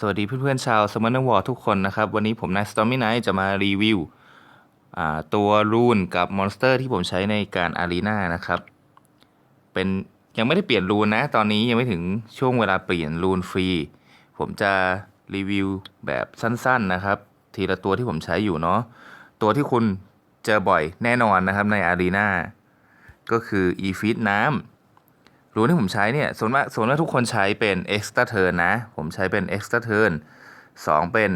สวัสดีเพื่อนๆชาวสม a นวอร์ทุกคนนะครับ วันนี้ผมนายสตอมมี่ไนท์จะมารีวิวตัวรูนกับมอนสเตอร์ที่ผมใช้ในการอารีนานะครับ เป็นยังไม่ได้เปลี่ยนรูนนะ ตอนนี้ยังไม่ถึงช่วงเวลาเปลี่ยนรูนฟรี ผมจะรีวิวแบบสั้นๆนะครับ ทีละตัวที่ผมใช้อยู่เนาะตัวที่คุณเจอบ่อยแน่นอนนะครับในอารีนาก็คือ e f e e d น้ำ รูนที่ผมใช้เนี่ยส่วนมากส่วนมากทุกคนใช้เป็น extra turn นะ ผมใช้เป็น extra turn 2 เป็น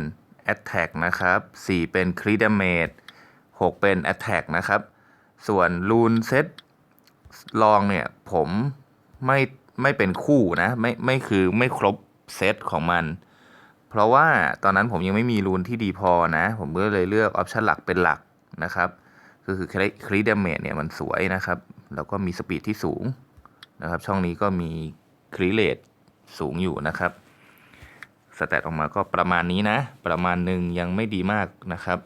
attack นะครับ 4 เป็น crit damage 6 เป็น attack นะครับ ส่วนรูนเซตลองเนี่ยผมไม่ไม่เป็นคู่นะ ไม่ไม่คือไม่ครบเซตของมัน เพราะว่าตอนนั้นผมยังไม่มีรูนที่ดีพอนะ ผมก็เลยเลือกออปชันหลักเป็นหลักนะครับ ก็คือ crit damage เนี่ยมันสวยนะครับ แล้วก็มีสปีดที่สูง นะครับ ช่องนี้ก็มีครีเลตสูงอยู่นะครับสแตทออกมาก็ประมาณนี้นะ ประมาณหนึ่งยังไม่ดีมากนะครับ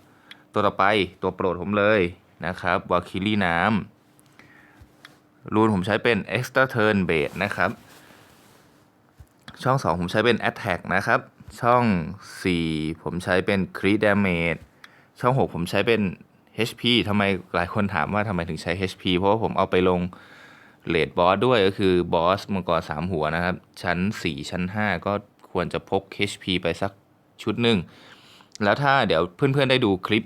ตัวต่อไปตัวโปรดผมเลยนะครับวาคิลี่น้ำรูนผมใช้เป็น extra turn bait นะครับ ช่อง 2 ผมใช้เป็น attack นะครับ ช่อง 4 ผมใช้เป็น crit damage ช่อง 6 ผมใช้เป็น HP ทำไมหลายคนถามว่าทำไมถึงใช้ HP เพราะว่าผมเอาไปลง เลดบอสด้วยก็คือบอสมังกรสามหัวนะครับ ชั้น 4 ชั้น 5 ก็ควรจะพก HP ไปสักชุดหนึ่ง แล้วถ้าเดี๋ยวเพื่อนๆได้ดูคลิป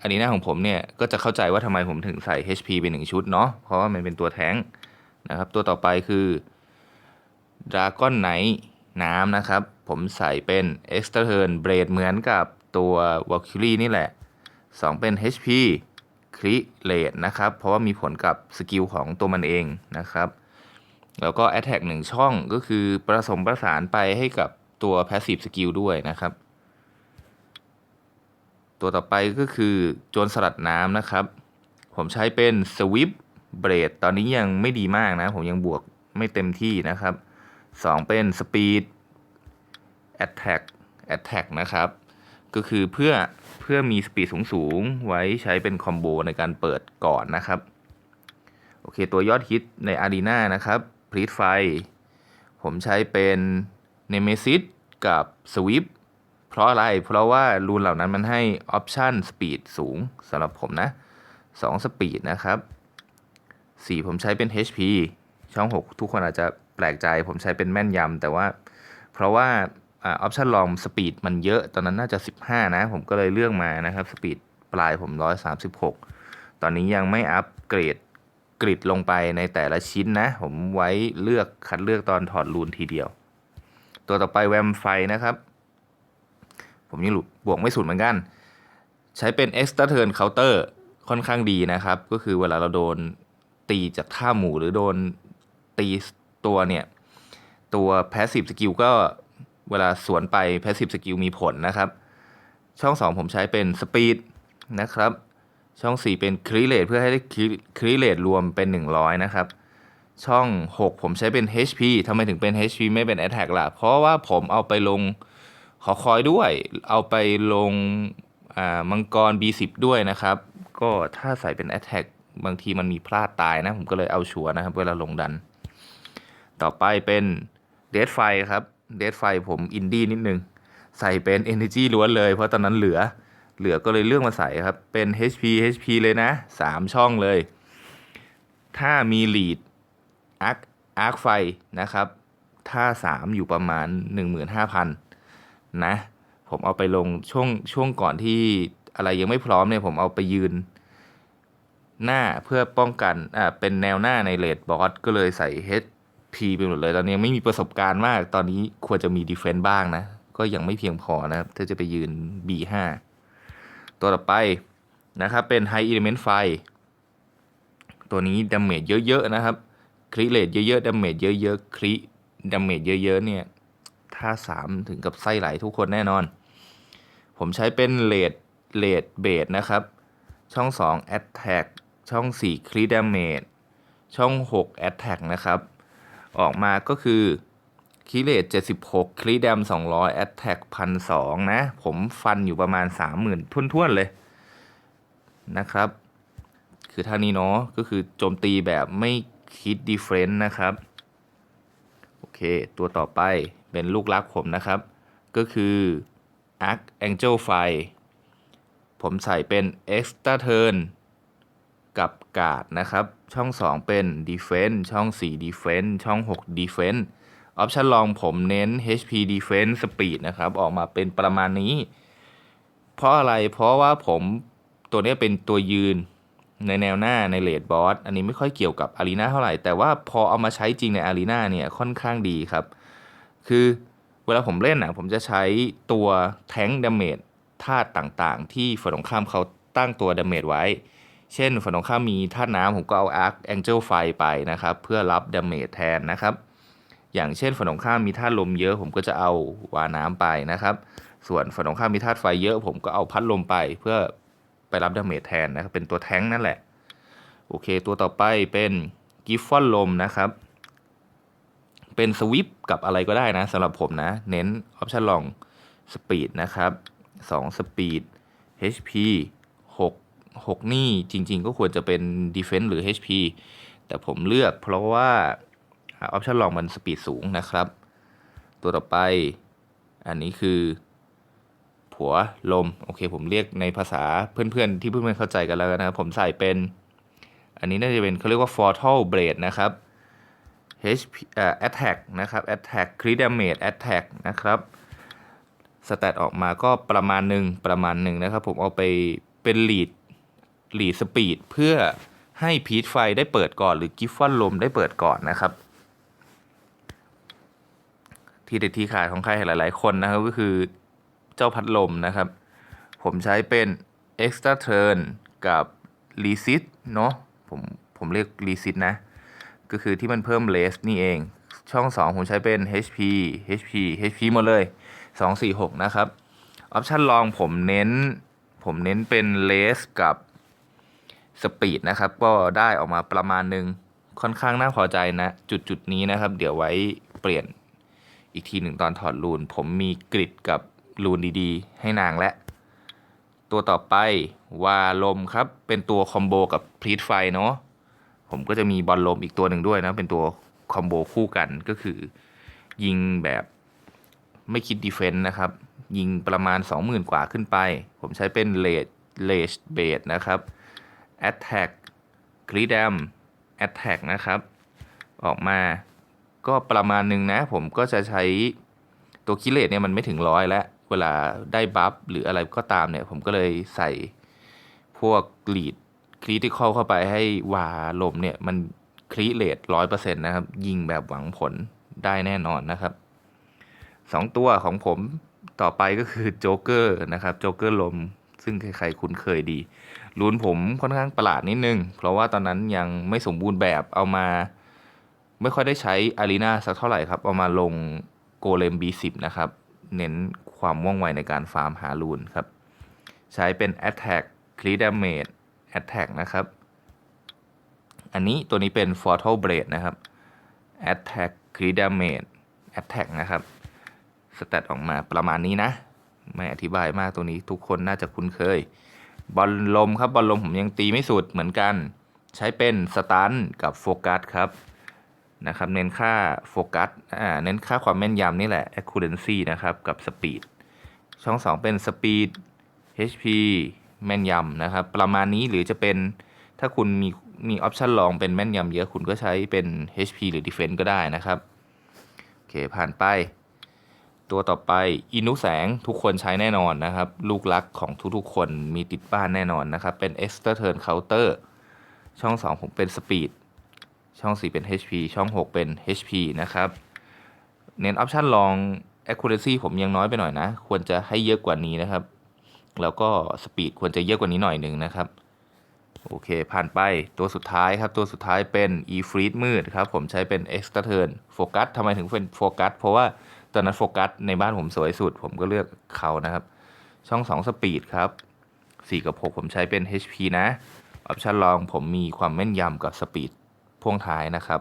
อันนี้หน้าของผมเนี่ย ก็จะเข้าใจว่าทำไมผมถึงใส่ HP เป็นหนึ่งชุดเนาะเพราะว่ามันเป็นตัวแท้งนะครับ ตัวต่อไปคือดราก้อนไนน้ำนะครับ ผมใส่เป็น Extra Turn เบรดเหมือนกับตัว Valkyrie นี่แหละ 2 เป็น HP คริเลตนะครับ เพราะว่ามีผลกับสกิลของตัวมันเองนะครับ แล้วก็ Attack หนึ่งช่องก็คือประสมประสานไปให้กับตัว Passive Skill ด้วยนะครับ ตัวต่อไปก็คือโจรสลัดน้ำนะครับ ผมใช้เป็น Swift b r a d ตอนนี้ยังไม่ดีมากนะ ผมยังบวกไม่เต็มที่นะครับ 2 เป็น Speed Attack Attack นะครับ ก็คือเพื่อเพื่อมีสปีดสูงๆ ไว้ใช้เป็นคอมโบในการเปิดก่อนนะครับ โอเค ตัวยอดฮิตในอารีนานะครับพรีดไฟ ผมใช้เป็นเนเมซิสกับสวิปเพราะอะไร เพราะว่ารูนเหล่านั้นมันให้ออปชันสปีดสูงสำหรับผมนะ2สปีดนะครับ 4 ผมใช้เป็น HP ช่อง 6 ทุกคนอาจจะแปลกใจผมใช้เป็นแม่นยำแต่ว่าเพราะว่า ออปชันลองสปีดมันเยอะ ตอนนั้นน่าจะ 15 นะ ผมก็เลยเลือกมานะครับสปีดปลายผม 136 ตอนนี้ยังไม่อัปเกรดกริดลงไปในแต่ละชิ้นนะ ผมไว้เลือกคัดเลือกตอนถอดรูนทีเดียว ตัวต่อไปแวมไฟนะครับ ผมยังหลุดบวกไม่สุดเหมือนกัน ใช้เป็น extra turn counter ค่อนข้างดีนะครับ ก็คือเวลาเราโดนตีจากท่าหมู่หรือโดนตีตัวเนี่ย ตัว passive skill ก็ เวลาสวนไป passive skill มีผลนะครับ ช่อง 2 ผมใช้เป็น speed นะครับ ช่อง 4 เป็น crit rate เพื่อให้ได้ crit rate รวมเป็น 100 นะครับ ช่อง 6 ผมใช้เป็น HP ทำไมถึงเป็น HP ไม่เป็น attack ล่ะ เพราะว่าผมเอาไปลงขอคอยด้วย เอาไปลงมังกร B10 ด้วยนะครับ ก็ถ้าใส่เป็น attack บางทีมันมีพลาดตายนะ ผมก็เลยเอาชัวนะครับ เวลาลงดัน ต่อไปเป็น Dead f i ครับ Dead f i ผมอินดี้นิดนึง ใส่เป็น Energy ล้วนเลย เพราะตอนนั้นเหลือ เหลือก็เลยเลือกมาใส่ครับ เป็น HP HP เลยนะ 3 ช่องเลย ถ้ามี lead arc arc ไฟนะครับ ถ้า 3 อยู่ประมาณ 15,000 นะ ผมเอาไปลงช่วงช่วงก่อนที่อะไรยังไม่พร้อมเนี่ยผมเอาไปยืน หน้าเพื่อป้องกันอ่าเป็นแนวหน้าในเลดบอสก็เลยใส่ HP ไปหมดเลย ตอนนี้ยังไม่มีประสบการณ์มาก ตอนนี้ควรจะมีดีเฟน s ์บ้างนะ ก็ยังไม่เพียงพอนะครับถ้าจะไปยืน B5 ตัวต่อไปนะครับ เป็น High Element ไฟตัวนี้ดาเมจเยอะ ๆ นะครับ คริเลตเยอะ ๆดาเมจเยอะ ๆ คริดาเมจเยอะ ๆ เนี่ย ถ้า 3 ถึงกับไส้ไหลทุกคนแน่นอน ผมใช้เป็นเลดเลดเบสนะครับ ช่อง 2 Attack ช่อง 4 คริดาเมจช่อง 6 Attack นะครับ ออกมาก็คือคิเลต76คลีแดม200แอตแทกพันสนะ ผมฟันอยู่ประมาณ 30,000ทุ่นๆ เลยนะครับ คือท่านี้เนาะก็คือโจมตีแบบไม่คิดดีเฟรนต์นะครับ โอเค ตัวต่อไปเป็นลูกรักผมนะครับ ก็คือ Arc Angel Fire ผมใส่เป็น Extra Turn กับกาดนะครับ ช่อง 2 เป็น Defense ช่อง 4 Defense ช่อง 6 Defense ออปชันลองผมเน้น HP Defense Speed นะครับ ออกมาเป็นประมาณนี้ เพราะอะไรเพราะว่าผมตัวนี้เป็นตัวยืนในแนวหน้าในเลดบอสอันนี้ไม่ค่อยเกี่ยวกับอารีนาเท่าไหร่ แต่ว่าพอเอามาใช้จริงในอารีนาเนี่ยค่อนข้างดีครับ คือเวลาผมเล่นนะผมจะใช้ตัวแทงดาเมจธาตุต่างๆ ที่ฝ่ายตรงข้ามเขาตั้งตัวดาเมจไว้ เช่นฝั่งตรงข้ามมีธาตุน้ำผมก็เอาอาร์คแองเจิลไฟไปนะครับ เพื่อรับดาเมจแทนนะครับ อย่างเช่นฝั่งตรงข้ามมีธาตุลมเยอะ ผมก็จะเอาวาน้ำไปนะครับ ส่วนฝั่งตรงข้ามมีธาตุไฟเยอะ ผมก็เอาพัดลมไปเพื่อไปรับดาเมจแทนนะครับ เป็นตัวแท้งนั่นแหละ โอเค ตัวต่อไปเป็นกิฟฟอนลมนะครับ เป็นสวิปกับอะไรก็ได้นะสำหรับผมนะ เน้นออปชั่นลองสปีดนะครับ2สปีด HP 6 6 นี่จริง ๆ ก็ควรจะเป็น Defense หรือ HP แต่ผมเลือกเพราะว่าออปชันลองมันสปีดสูงนะครับ ตัวต่อไปอันนี้คือ ผัวลม โอเค ผมเรียกในภาษาเพื่อนๆ ที่เพื่อนๆ เข้าใจกันแล้วนะครับ ผมใส่เป็น อันนี้น่าจะเป็นเขาเรียกว่า Fatal Blade นะครับ HP อ่อ Attack นะครับ Attack Crit Damage Attack นะครับสแตทออกมาก็ประมาณหนึ่งประมาณหนึ่งนะครับ ผมเอาไปเป็น lead lead speed เพื่อให้พีทไฟได้เปิดก่อน หรือกิฟฟอนลมได้เปิดก่อนนะครับ ที่เด็ดที่ขาดของใครหลาย ๆ คนนะครับก็คือเจ้าพัดลมนะครับ ผมใช้เป็น extra turn กับ resit เนาะผมผมเรียก resit นะ ก็คือที่มันเพิ่ม less นี่เอง ช่อง 2 ผมใช้เป็น HP HP HP หมดเลย 246 นะครับ ออปชันลองผมเน้นผมเน้นเป็น less กับ speed นะครับ ก็ได้ออกมาประมาณหนึ่งค่อนข้างน่าพอใจนะ จุดจุดนี้นะครับ เดี๋ยวไว้เปลี่ยนอีกทีหนึ่งตอนถอดรูน ผมมีกริดกับรูนดีๆ ให้นางและ ตัวต่อไปวาลมครับ เป็นตัวคอมโบกับพลีทไฟเนาะผมก็จะมีบอลลมอีกตัวหนึ่งด้วยนะ เป็นตัวคอมโบคู่กันก็คือ ยิงแบบไม่คิดดีเฟนต์นะครับ ยิงประมาณ 20,000 กว่าขึ้นไป ผมใช้เป็นเลดเลชเบดนะครับ Attack c r i d a m Attack นะครับ ออกมาก็ประมาณหนึ่งนะ ผมก็จะใช้ตัวคิเลตเนี่ยมันไม่ถึงร้อยแล้ว เวลาได้บัฟหรืออะไรก็ตามเนี่ย ผมก็เลยใส่พวกลีดคริติคอลเข้าไปให้วาลมเนี่ย มันครีเลตร้อยเปอร์เซ็นต์นะครับ ยิงแบบหวังผลได้แน่นอนนะครับสองตัวของผมต่อไปก็คือโจ๊กเกอร์นะครับ โจ๊กเกอร์ลม ซึ่งใครๆคุ้นเคยดีรูนผมค่อนข้างประหลาดนิดนึง เพราะว่าตอนนั้นยังไม่สมบูรณ์แบบเอามา ไม่ค่อยได้ใช้อารีนาสักเท่าไหร่ครับ เอามาลงโกเลม B10 นะครับ เน้นความว่องไวในการฟาร์มหารูนครับ ใช้เป็น Attack Crit Damage Attack นะครับ อันนี้ตัวนี้เป็น Fatal Blade นะครับ Attack Crit Damage Attack นะครับสแตทออกมาประมาณนี้นะ ไม่อธิบายมากตัวนี้ทุกคนน่าจะคุ้นเคย บอลลมครับบอลลมผมยังตีไม่สุดเหมือนกัน ใช้เป็นสตันกับโฟกัสครับนะครับเน้นค่าโฟกัสอ่าเน้นค่าความแม่นยำนี่แหละ accuracy นะครับกับสปีดช่อง 2 เป็นสปีด HP แม่นยำนะครับ ประมาณนี้หรือจะเป็นถ้าคุณมีมีออปชันลองเป็นแม่นยำเยอะคุณก็ใช้เป็น HP หรือ Defense ก็ได้นะครับ โอเค ผ่านไป ตัวต่อไปอินุแสงทุกคนใช้แน่นอนนะครับ ลูกรักของทุกๆคนมีติดบ้านแน่นอนนะครับ เป็น Extra Turn Counter ช่อง 2 ผมเป็น Speed ช่อง 4 เป็น HP ช่อง 6 เป็น HP นะครับ เน้นออปชันลอง accuracy ผมยังน้อยไปหน่อยนะ ควรจะให้เยอะกว่านี้นะครับ แล้วก็ speed ควรจะเยอะกว่านี้หน่อยหนึ่งนะครับ โอเค ผ่านไปตัวสุดท้ายครับ ตัวสุดท้ายเป็น e f r e e z มืดครับ ผมใช้เป็น extra turn โฟกัสทำไมถึงเป็นโฟกัสเพราะว่า ตอนนั้นโฟกัสในบ้านผมสวยสุด ผมก็เลือกเขานะครับ ช่อง 2 สปีดครับ 4 กับ 6 ผมใช้เป็น HP นะออปชันลองผมมีความแม่นยำกับสปีดพ่วงท้ายนะครับ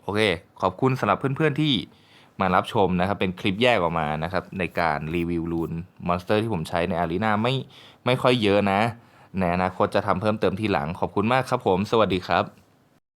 โอเค ขอบคุณสำหรับเพื่อนๆที่มารับชมนะครับ เป็นคลิปแยกออกมานะครับ ในการรีวิวรูนมอนสเตอร์ที่ผมใช้ในอารีนาไม่ไม่ค่อยเยอะนะในอนาคตจะทำเพิ่มเติมทีหลังขอบคุณมากครับผม สวัสดีครับ